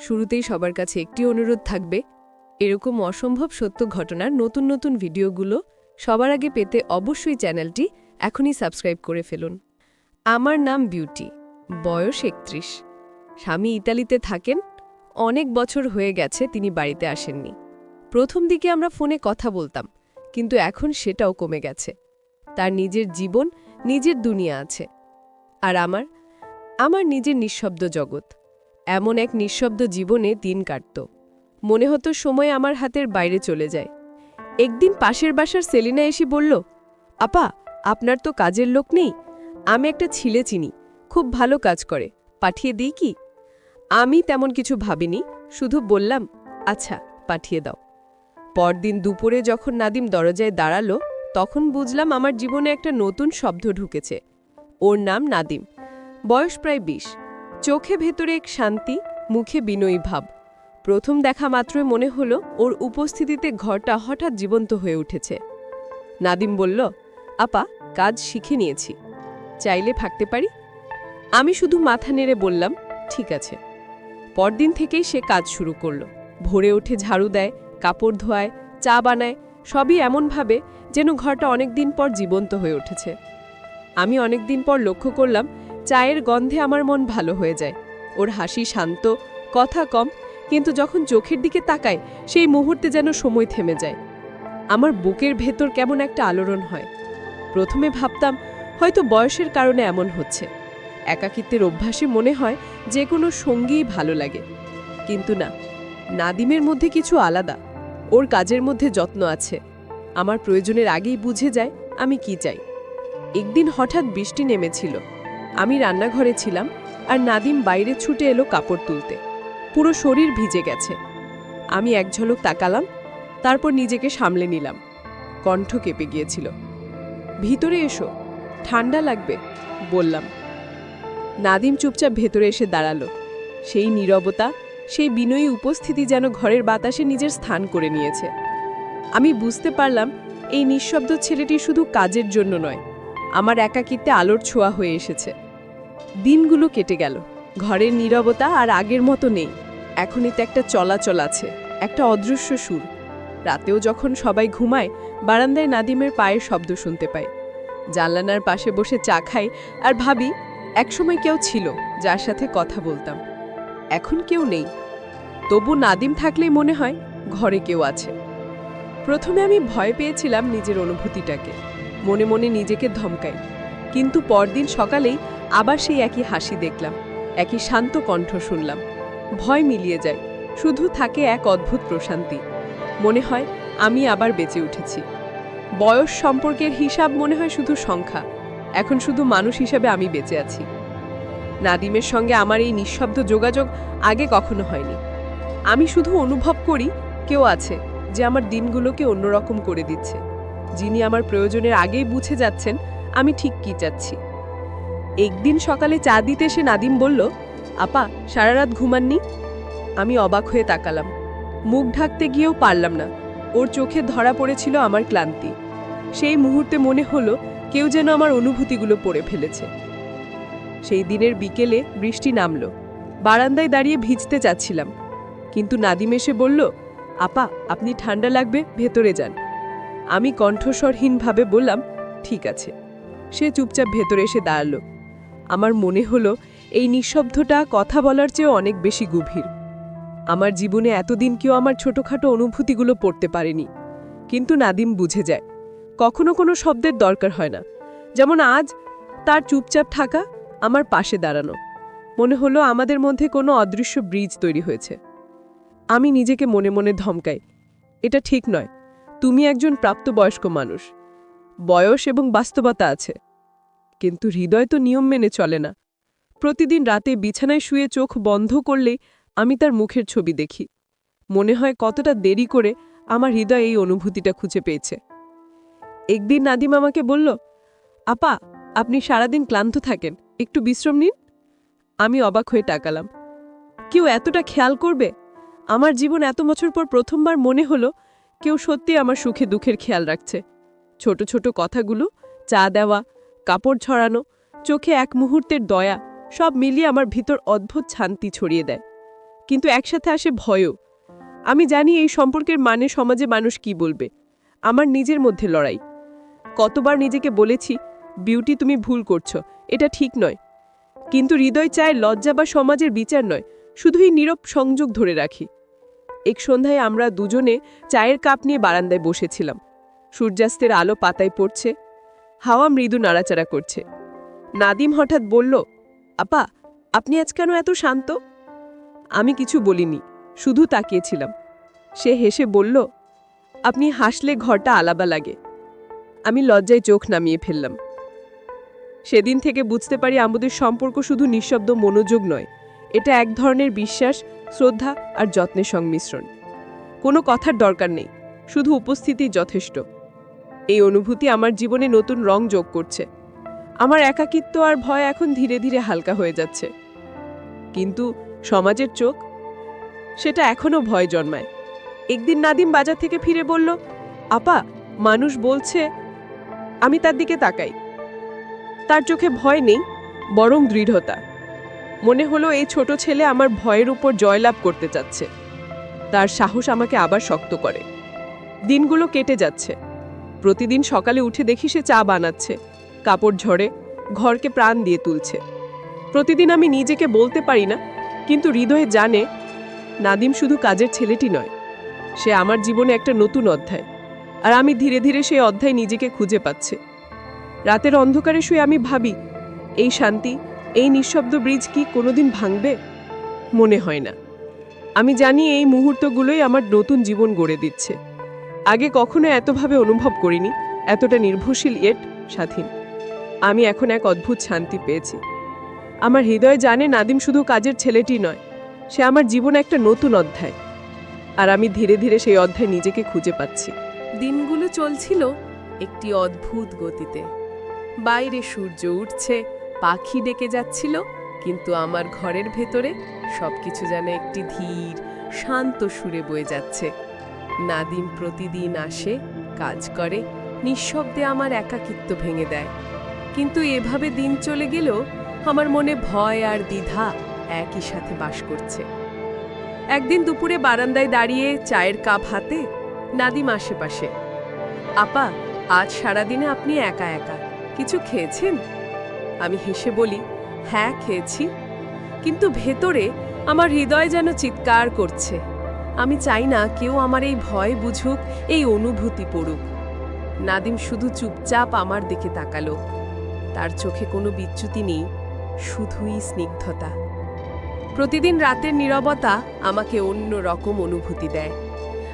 শুরুতেই সবার কাছে একটি অনুরোধ থাকবে, এরকম অসম্ভব সত্য ঘটনার নতুন নতুন ভিডিওগুলো সবার আগে পেতে অবশ্যই চ্যানেলটি এখনই সাবস্ক্রাইব করে ফেলুন। আমার নাম বিউটি, বয়স একত্রিশ। স্বামী ইতালিতে থাকেন, অনেক বছর হয়ে গেছে তিনি বাড়িতে আসেননি। প্রথম দিকে আমরা ফোনে কথা বলতাম, কিন্তু এখন সেটাও কমে গেছে। তার নিজের জীবন, নিজের দুনিয়া আছে। আর আমার আমার নিজের নিঃশব্দ জগৎ। এমন এক নিঃশব্দ জীবনে দিন কাটত। মনে হতো সময় আমার হাতের বাইরে চলে যায়। একদিন পাশের বাসার সেলিনা এসে বলল, আপা, আপনার তো কাজের লোক নেই। আমি একটা ছিলে চিনি, খুব ভালো কাজ করে, পাঠিয়ে দিই কি? আমি তেমন কিছু ভাবিনি, শুধু বললাম আচ্ছা পাঠিয়ে দাও। পরদিন দুপুরে যখন নাদিম দরজায় দাঁড়াল, তখন বুঝলাম আমার জীবনে একটা নতুন শব্দ ঢুকেছে। ওর নাম নাদিম, বয়স প্রায় বিশ। চোখে ভেতরে এক শান্তি, মুখে বিনয়ী ভাব। প্রথম দেখা মাত্রই মনে হলো ওর উপস্থিতিতে ঘরটা হঠাৎ জীবন্ত হয়ে উঠেছে। নাদিম বলল, আপা, কাজ শিখে নিয়েছি। চাইলে থাকতে পারি? আমি শুধু মাথা নেড়ে বললাম, ঠিক আছে। পরদিন থেকেই সে কাজ শুরু করল। ভোরে উঠে ঝাড়ু দেয়, কাপড় ধোয়ায়, চা বানায়, সবই এমনভাবে যেন ঘরটা অনেক দিন পর জীবন্ত হয়ে উঠেছে। আমি অনেক দিন পর লক্ষ্য করলাম চায়ের গন্ধে আমার মন ভালো হয়ে যায়। ওর হাসি শান্ত, কথা কম, কিন্তু যখন চোখের দিকে তাকায়, সেই মুহূর্তে যেন সময় থেমে যায়। আমার বুকের ভেতর কেমন একটা আলোড়ন হয়। প্রথমে ভাবতাম, হয়তো বয়সের কারণে এমন হচ্ছে। একাকিত্বের অভ্যাসে মনে হয়, যে কোনো সঙ্গীই ভালো লাগে। কিন্তু না, নাদিমের মধ্যে কিছু আলাদা। ওর কাজের মধ্যে যত্ন আছে। আমার প্রয়োজনের আগেই বুঝে যায়, আমি কি চাই। একদিন হঠাৎ বৃষ্টি নেমেছিল। আমি রান্নাঘরে ছিলাম আর নাদিম বাইরে ছুটে এলো কাপড় তুলতে। পুরো শরীর ভিজে গেছে। আমি এক ঝলক তাকালাম, তারপর নিজেকে সামলে নিলাম। কণ্ঠ কেঁপে গিয়েছিল। ভিতরে এসো, ঠান্ডা লাগবে, বললাম। নাদিম চুপচাপ ভেতরে এসে দাঁড়াল। সেই নীরবতা, সেই বিনয়ী উপস্থিতি যেন ঘরের বাতাসে নিজের স্থান করে নিয়েছে। আমি বুঝতে পারলাম, এই নিঃশব্দ ছেলেটি শুধু কাজের জন্য নয়, আমার একাকিত্বে আলোর ছোঁয়া হয়ে এসেছে। দিনগুলো কেটে গেল। ঘরের নীরবতা আর আগের মতো নেই। এখনই তো একটা চলাচল আছে, একটা অদৃশ্য সুর। রাতেও যখন সবাই ঘুমায়, বারান্দায় নাদিমের পায়ের শব্দ শুনতে পাই। জানলানার পাশে বসে চা খাই আর ভাবি, একসময় কেউ ছিল, যার সাথে কথা বলতাম। এখন কেউ নেই। তবু নাদিম থাকলেই মনে হয়, ঘরে কেউ আছে। প্রথমে আমি ভয় পেয়েছিলাম নিজের অনুভূতিটাকে। মনে মনে নিজেকে ধমকাই। কিন্তু পরদিন সকালেই আবার সেই একই হাসি দেখলাম, একই শান্ত কণ্ঠ শুনলাম। ভয় মিলিয়ে যায়, শুধু থাকে এক অদ্ভুত প্রশান্তি। মনে হয় আমি আবার বেঁচে উঠেছি। বয়স সম্পর্কের হিসাব মনে হয় শুধু সংখ্যা, এখন শুধু মানুষ হিসাবে আমি বেঁচে আছি। নাদিমের সঙ্গে আমার এই নিঃশব্দ যোগাযোগ আগে কখনো হয়নি। আমি শুধু অনুভব করি, কেউ আছে যে আমার দিনগুলোকে অন্যরকম করে দিচ্ছে। যিনি আমার প্রয়োজনের আগেই বুঝে যাচ্ছেন আমি ঠিক কি চাচ্ছি। একদিন সকালে চা দিতে সে নাদিম বলল, আপা, সারা রাত ঘুমাননি? আমি অবাক হয়ে তাকালাম। মুখ ঢাকতে গিয়েও পারলাম না। ওর চোখে ধরা পড়েছিল আমার ক্লান্তি। সেই মুহূর্তে মনে হলো কেউ যেন আমার অনুভূতিগুলো পড়ে ফেলেছে। সেই দিনের বিকেলে বৃষ্টি নামল। বারান্দায় দাঁড়িয়ে ভিজতে চাচ্ছিলাম। কিন্তু নাদিম এসে বলল, আপা, আপনি ঠান্ডা লাগবে, ভেতরে যান। আমি কণ্ঠস্বরহীনভাবে বললাম, ঠিক আছে। সে চুপচাপ ভেতরে এসে দাঁড়াল। আমার মনে হলো এই নিঃশব্দটা কথা বলার চেয়েও অনেক বেশি গভীর। আমার জীবনে এতদিন কেউ আমার ছোটখাটো অনুভূতিগুলো পড়তে পারেনি। কিন্তু নাদিম বুঝে যায়, কখনো কোনো শব্দের দরকার হয় না। যেমন আজ তার চুপচাপ থাকা আমার পাশে দাঁড়ানো। মনে হলো আমাদের মধ্যে কোনো অদৃশ্য ব্রিজ তৈরি হয়েছে। আমি নিজেকে মনে মনে ধমকাই, এটা ঠিক নয়। তুমি একজন প্রাপ্তবয়স্ক মানুষ। বয়স এবং বাস্তবতা আছে। কিন্তু হৃদয় তো নিয়ম মেনে চলে না। প্রতিদিন রাতে বিছানায় শুয়ে চোখ বন্ধ করলেই আমি তার মুখের ছবি দেখি। মনে হয় কতটা দেরি করে আমার হৃদয় এই অনুভূতিটা খুঁজে পেয়েছে। একদিন নাদিম আমাকে বলল, আপা, আপনি সারাদিন ক্লান্ত থাকেন, একটু বিশ্রাম নিন। আমি অবাক হয়ে টাকালাম কেউ এতটা খেয়াল করবে? আমার জীবন এত বছর পর প্রথমবার মনে হলো কেউ সত্যি আমার সুখে দুঃখের খেয়াল রাখছে। ছোট ছোট কথাগুলো, চা দেওয়া কাপড় ছড়ানো, চোখে এক মুহূর্তের দয়া, সব মিলিয়ে আমার ভিতর অদ্ভুত শান্তি ছড়িয়ে দেয়। কিন্তু একসাথে আসে ভয়ও। আমি জানি এই সম্পর্কের মানে সমাজে মানুষ কি বলবে। আমার নিজের মধ্যে লড়াই। কতবার নিজেকে বলেছি, বিউটি, তুমি ভুল করছ। এটা ঠিক নয়। কিন্তু হৃদয় চায় লজ্জা বা সমাজের বিচার নয় শুধুই নীরব সংযোগ ধরে রাখি। এক সন্ধ্যায় আমরা দুজনে চায়ের কাপ নিয়ে বারান্দায় বসেছিলাম। সূর্যাস্তের আলো পাতায় পড়ছে হাওয়া মৃদু নাড়াচাড়া করছে। নাদিম হঠাৎ বলল, আপা, আপনি আজ কেন এত শান্ত? আমি কিছু বলিনি, শুধু তাকিয়েছিলাম। সে হেসে বলল, আপনি হাসলে ঘরটা আলাবা লাগে। আমি লজ্জায় চোখ নামিয়ে ফেললাম। সেদিন থেকে বুঝতে পারি আমাদের সম্পর্ক শুধু নিঃশব্দ মনোযোগ নয়, এটা এক ধরনের বিশ্বাস, শ্রদ্ধা আর যত্নের সংমিশ্রণ। কোনো কথার দরকার নেই, শুধু উপস্থিতি যথেষ্ট। এই অনুভূতি আমার জীবনে নতুন রং যোগ করছে। আমার একাকিত্ব আর ভয় এখন ধীরে ধীরে হালকা হয়ে যাচ্ছে। কিন্তু সমাজের চোখ? সেটা এখনও ভয় জন্মায়। একদিন নাদিম বাজার থেকে ফিরে বলল, আপা, মানুষ বলছে, আমি তার দিকে তাকাই। তার চোখে ভয় নেই, বরং দৃঢ়তা। মনে হলো এই ছোট ছেলে আমার ভয়ের উপর জয়লাভ করতে চাচ্ছে। তার সাহস আমাকে আবার শক্ত করে। দিনগুলো কেটে যাচ্ছে। প্রতিদিন সকালে উঠে দেখি সে চা বানাচ্ছে। কাপড় ঝরে, ঘরকে প্রাণ দিয়ে তুলছে। প্রতিদিন আমি নিজেকে বলতে পারি না, কিন্তু হৃদয়ে জানে, নাদিম শুধু কাজের ছেলেটি নয়, সে আমার জীবনে একটা নতুন অধ্যায়। আর আমি ধীরে ধীরে সেই অধ্যায় নিজেকে খুঁজে পাচ্ছে। রাতের অন্ধকারে শুয়ে আমি ভাবি, এই শান্তি, এই নিঃশব্দ ব্রিজ কি কোনোদিন ভাঙবে? মনে হয় না। আমি জানি এই মুহূর্তগুলোই আমার নতুন জীবন গড়ে দিচ্ছে। আগে কখনো এতভাবে অনুভব করিনি, এতটা নির্ভরশীল ইয়েট স্বাধীন। আমি এখন এক অদ্ভুত শান্তি পেয়েছি। আমার হৃদয় জানে নাদিম শুধু কাজের ছেলেটি নয়, সে আমার জীবনে একটা নতুন অধ্যায়। আর আমি ধীরে ধীরে সেই অধ্যায় নিজেকে খুঁজে পাচ্ছি। দিনগুলো চলছিল একটি অদ্ভুত গতিতে। বাইরে সূর্য উঠছে, পাখি ডেকে যাচ্ছিল, কিন্তু আমার ঘরের ভেতরে সবকিছু যেন একটি ধীর, শান্ত সুরে বয়ে যাচ্ছে। নাদিম প্রতিদিন আসে, কাজ করে, নিঃশব্দে আমার একাকিত্ব ভেঙে দেয়। কিন্তু এভাবে দিন চলে গেলেও আমার মনে ভয় আর দ্বিধা একই সাথে বাস করছে। একদিন দুপুরে বারান্দায় দাঁড়িয়ে চায়ের কাপ হাতে নাদিম আশেপাশে, আপা, আজ সারাদিনে আপনি একা একা, কিছু খেয়েছেন? আমি হেসে বলি হ্যাঁ খেয়েছি। কিন্তু ভেতরে আমার হৃদয় যেন চিৎকার করছে। আমি চাই না কেউ আমার এই ভয় বুঝুক, এই অনুভূতি পড়ুক। নাদিম শুধু চুপচাপ আমার দিকে তাকালো। তার চোখে কোনো বিচ্যুতি নেই, শুধুই স্নিগ্ধতা। প্রতিদিন রাতের নীরবতা আমাকে অন্য রকম অনুভূতি দেয়।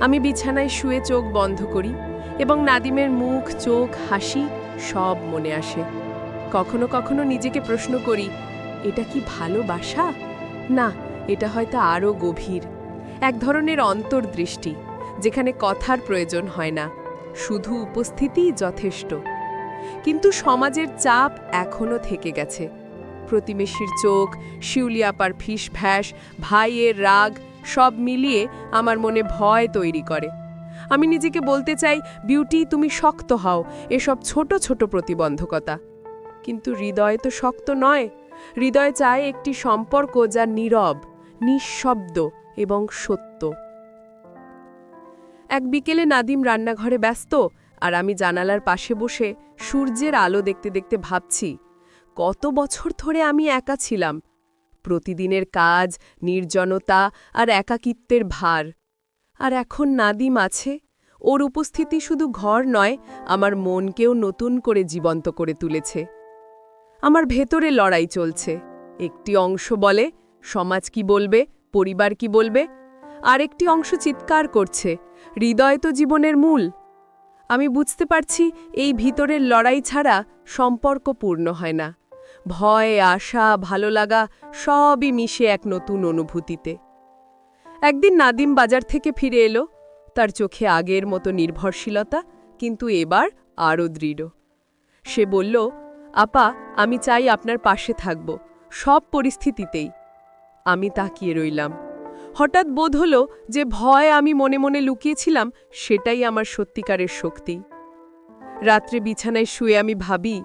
আমি বিছানায় শুয়ে চোখ বন্ধ করি এবং নাদিমের মুখ, চোখ, হাসি সব মনে আসে। কখনো কখনো নিজেকে প্রশ্ন করি, এটা কি ভালোবাসা? না, এটা হয়তো আরও গভীর। এক ধরনের অন্তর্দৃষ্টি, যেখানে কথার প্রয়োজন হয় না, শুধু উপস্থিতিই যথেষ্ট। কিন্তু সমাজের চাপ এখনও থেকে গেছে। প্রতিবেশীর চোখ শিউলিয়াপার ফিস ভ্যাস ভাইয়ের রাগ, সব মিলিয়ে আমার মনে ভয় তৈরি করে। আমি নিজেকে বলতে চাই, বিউটি, তুমি শক্ত হও, এসব ছোট ছোট প্রতিবন্ধকতা। কিন্তু হৃদয় তো শক্ত নয়। হৃদয় চায় একটি সম্পর্ক যা নীরব, নিঃশব্দ এবং সত্য। এক বিকেলে নাদিম রান্নাঘরে ব্যস্ত আর আমি জানালার পাশে বসে সূর্যের আলো দেখতে দেখতে ভাবছি, কত বছর ধরে আমি একা ছিলাম। প্রতিদিনের কাজ, নির্জনতা আর একাকিত্বের ভার। আর এখন নাদিম আছে, ওর উপস্থিতি শুধু ঘর নয়, আমার মনকেও নতুন করে জীবন্ত করে তুলেছে। আমার ভেতরে লড়াই চলছে, একটি অংশ বলে, সমাজ কি বলবে পরিবার কি বলবে? আরেকটি অংশ চিৎকার করছে, হৃদয় তো জীবনের মূল। আমি বুঝতে পারছি এই ভিতরের লড়াই ছাড়া সম্পর্ক পূর্ণ হয় না। ভয়, আশা, ভালো লাগা সবই মিশে এক নতুন অনুভূতিতে। একদিন নাদিম বাজার থেকে ফিরে এলো, তার চোখে আগের মতো নির্ভরশীলতা, কিন্তু এবার আরও দৃঢ়। সে বলল, আপা, আমি চাই আপনার পাশে থাকব, সব পরিস্থিতিতেই। আমি তাকিয়ে রইলাম। হঠাৎ বোধ হলো যে ভয় আমি মনে মনে লুকিয়েছিলাম, সেটাই আমার সত্যিকারের শক্তি। রাত্রে বিছানায় শুয়ে আমি ভাবি,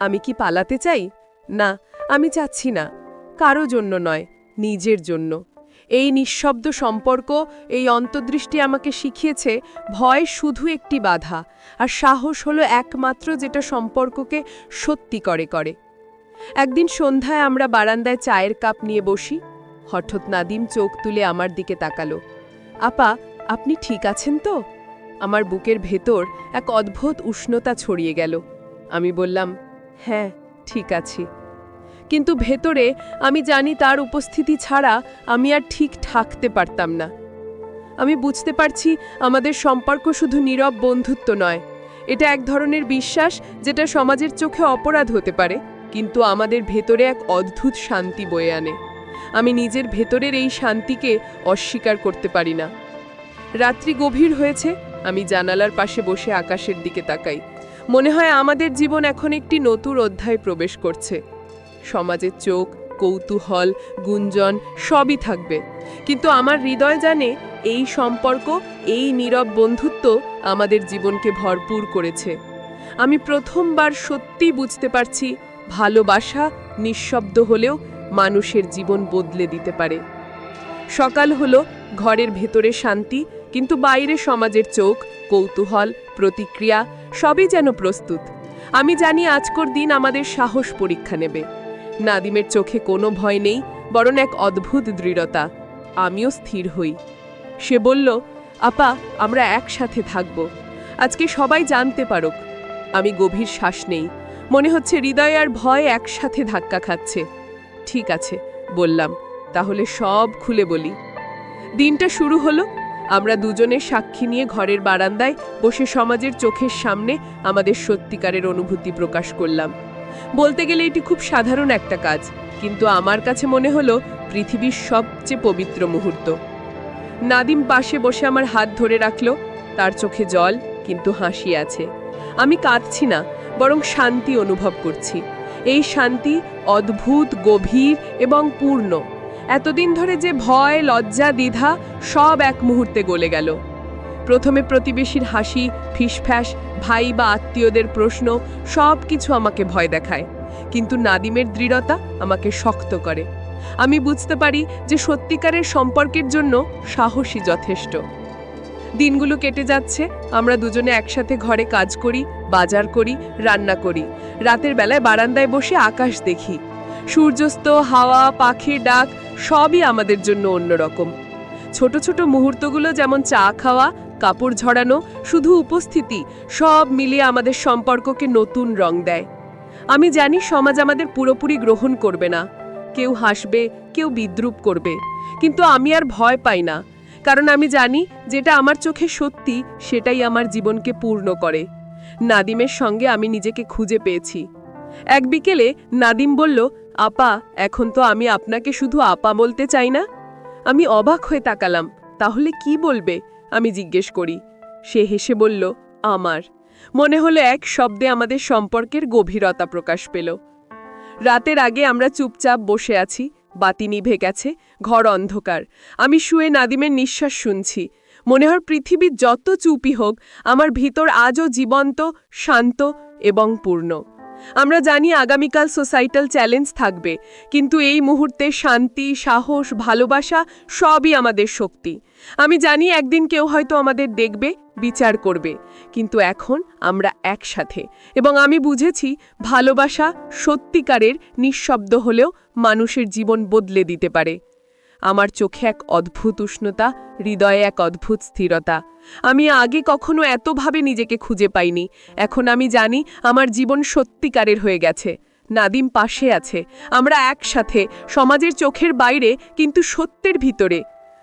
আমি কি পালাতে চাই? না, আমি চাচ্ছি না। কারও জন্য নয়, নিজের জন্য। এই নিঃশব্দ সম্পর্ক, এই অন্তর্দৃষ্টি আমাকে শিখিয়েছে, ভয় শুধু একটি বাধা, আর সাহস হলো একমাত্র যেটা সম্পর্ককে সত্যি করে করে। একদিন সন্ধ্যায় আমরা বারান্দায় চায়ের কাপ নিয়ে বসি হঠাৎ নাদিম চোখ তুলে আমার দিকে তাকালো। আপা, আপনি ঠিক আছেন তো? আমার বুকের ভেতর এক অদ্ভুত উষ্ণতা ছড়িয়ে গেল। আমি বললাম হ্যাঁ ঠিক আছি। কিন্তু ভেতরে আমি জানি তার উপস্থিতি ছাড়া আমি আর ঠিক থাকতে পারতাম না। আমি বুঝতে পারছি আমাদের সম্পর্ক শুধু নীরব বন্ধুত্ব নয়। এটা এক ধরনের বিশ্বাস যেটা সমাজের চোখে অপরাধ হতে পারে, কিন্তু আমাদের ভেতরে এক অদ্ভুত শান্তি বয়ে আনে। আমি নিজের ভেতরের এই শান্তিকে অস্বীকার করতে পারি না। রাত্রি গভীর হয়েছে, আমি জানালার পাশে বসে আকাশের দিকে তাকাই। মনে হয় আমাদের জীবন এখন একটি নতুন অধ্যায় প্রবেশ করছে। সমাজের চোখ, কৌতূহল, গুঞ্জন সবই থাকবে। কিন্তু আমার হৃদয় জানে, এই সম্পর্ক, এই নীরব বন্ধুত্ব আমাদের জীবনকে ভরপুর করেছে। আমি প্রথমবার সত্যি বুঝতে পারছি, ভালোবাসা নিঃশব্দ হলেও মানুষের জীবন বদলে দিতে পারে। সকাল হলো ঘরের ভেতরে শান্তি, কিন্তু বাইরে সমাজের চোখ, কৌতূহল, প্রতিক্রিয়া সবই যেন প্রস্তুত। আমি জানি আজকর দিন আমাদের সাহস পরীক্ষা নেবে। নাদিমের চোখে কোনো ভয় নেই, বরং এক অদ্ভুত দৃঢ়তা। আমিও স্থির হই। সে বলল, আপা, আমরা একসাথে থাকব। আজকে সবাই জানতে পারুক। আমি গভীর শ্বাস নেই। মনে হচ্ছে হৃদয় আর ভয় একসাথে ধাক্কা খাচ্ছে। ঠিক আছে, বললাম, তাহলে সব খুলে বলি। দিনটা শুরু হলো, আমরা দুজনের সাক্ষী নিয়ে ঘরের বারান্দায় বসে সমাজের চোখের সামনে আমাদের সত্যিকারের অনুভূতি প্রকাশ করলাম। বলতে গেলে এটি খুব সাধারণ একটা কাজ, কিন্তু আমার কাছে মনে হলো পৃথিবীর সবচেয়ে পবিত্র মুহূর্ত। নাদিম পাশে বসে আমার হাত ধরে রাখল, তার চোখে জল, কিন্তু হাসি আছে। আমি কাঁদছি না, বরং শান্তি অনুভব করছি। এই শান্তি অদ্ভুত, গভীর এবং পূর্ণ। এতদিন ধরে যে ভয়, লজ্জা, দ্বিধা সব এক মুহূর্তে গলে গেল। প্রথমে প্রতিবেশীর হাসি ফিসফ্যাস ভাই বা আত্মীয়দের প্রশ্ন সব কিছু আমাকে ভয় দেখায়। কিন্তু নাদিমের দৃঢ়তা আমাকে শক্ত করে। আমি বুঝতে পারি যে সত্যিকারের সম্পর্কের জন্য সাহসী যথেষ্ট। দিনগুলো কেটে যাচ্ছে। আমরা দুজনে একসাথে ঘরে কাজ করি, বাজার করি, রান্না করি। রাতের বেলায় বারান্দায় বসে আকাশ দেখি। সূর্যাস্ত, হাওয়া, পাখির ডাক সবই আমাদের জন্য অন্যরকম। ছোট ছোট মুহূর্তগুলো যেমন চা খাওয়া, কাপড় ঝরানো, শুধু উপস্থিতি, সব মিলিয়ে আমাদের সম্পর্ককে নতুন রং দেয়। আমি জানি সমাজ আমাদের পুরোপুরি গ্রহণ করবে না। কেউ হাসবে, কেউ বিদ্রুপ করবে। কিন্তু আমি আর ভয় পাই না। কারণ আমি জানি যেটা আমার চোখে সত্যি, সেটাই আমার জীবনকে পূর্ণ করে। নাদিমের সঙ্গে আমি নিজেকে খুঁজে পেয়েছি। এক বিকেলে নাদিম বলল, আপা, এখন তো আমি আপনাকে শুধু আপা বলতে চাই না। আমি অবাক হয়ে তাকালাম। তাহলে কি বলবে? আমি জিজ্ঞেস করি। সে হেসে বলল, আমার। মনে হলো এক শব্দে আমাদের সম্পর্কের গভীরতা প্রকাশ পেল। রাতের আগে আমরা চুপচাপ বসে আছি। বাতি নিভে গেছে, ঘর অন্ধকার। আমি শুয়ে নাদিমের নিঃশ্বাস শুনছি। মনে হয় পৃথিবীর যত চুপি হোক, আমার ভিতর আজও জীবন্ত, শান্ত এবং পূর্ণ। আমরা জানি আগামীকাল সোসাইটাল চ্যালেঞ্জ থাকবে, কিন্তু এই মুহূর্তে শান্তি, সাহস, ভালোবাসা সবই আমাদের শক্তি। আমি জানি একদিন কেউ হয়তো আমাদের দেখবে, বিচার করবে, কিন্তু এখন আমরা একসাথে। এবং আমি বুঝেছি ভালোবাসা সত্যিকারের নিঃশব্দ হলেও মানুষের জীবন বদলে দিতে পারে। আমার চোখে এক অদ্ভুত উষ্ণতা, হৃদয়ে এক অদ্ভুত স্থিরতা। আমি আগে কখনো এতভাবে নিজেকে খুঁজে পাইনি। এখন আমি জানি আমার জীবন সত্যিকারের হয়ে গেছে। নাদিম পাশে আছে। আমরা একসাথে, সমাজের চোখের বাইরে, কিন্তু সত্যের ভিতরে।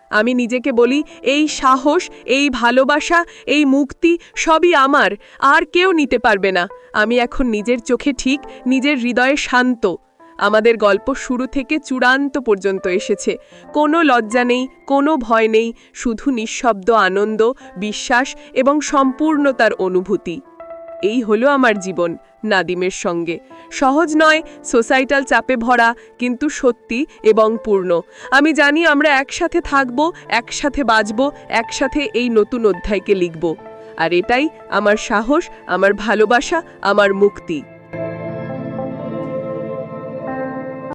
আমি নিজেকে বলি, এই সাহস, এই ভালোবাসা, এই মুক্তি সবই আমার, আর কেউ নিতে পারবে না। আমি এখন নিজের চোখে ঠিক, নিজের হৃদয়ে শান্ত। আমাদের গল্প শুরু থেকে চূড়ান্ত পর্যন্ত এসেছে। কোনো লজ্জা নেই, কোনো ভয় নেই, শুধু নিঃশব্দ আনন্দ, বিশ্বাস এবং সম্পূর্ণতার অনুভূতি। এই হলো আমার জীবন নাদিমের সঙ্গে। সহজ নয়, সোসাইটাল চাপে ভরা, কিন্তু সত্যি এবং পূর্ণ। আমি জানি আমরা একসাথে থাকব, একসাথে বাঁচব একসাথে এই নতুন অধ্যায়কে লিখব। আর এটাই আমার সাহস, আমার ভালোবাসা, আমার মুক্তি।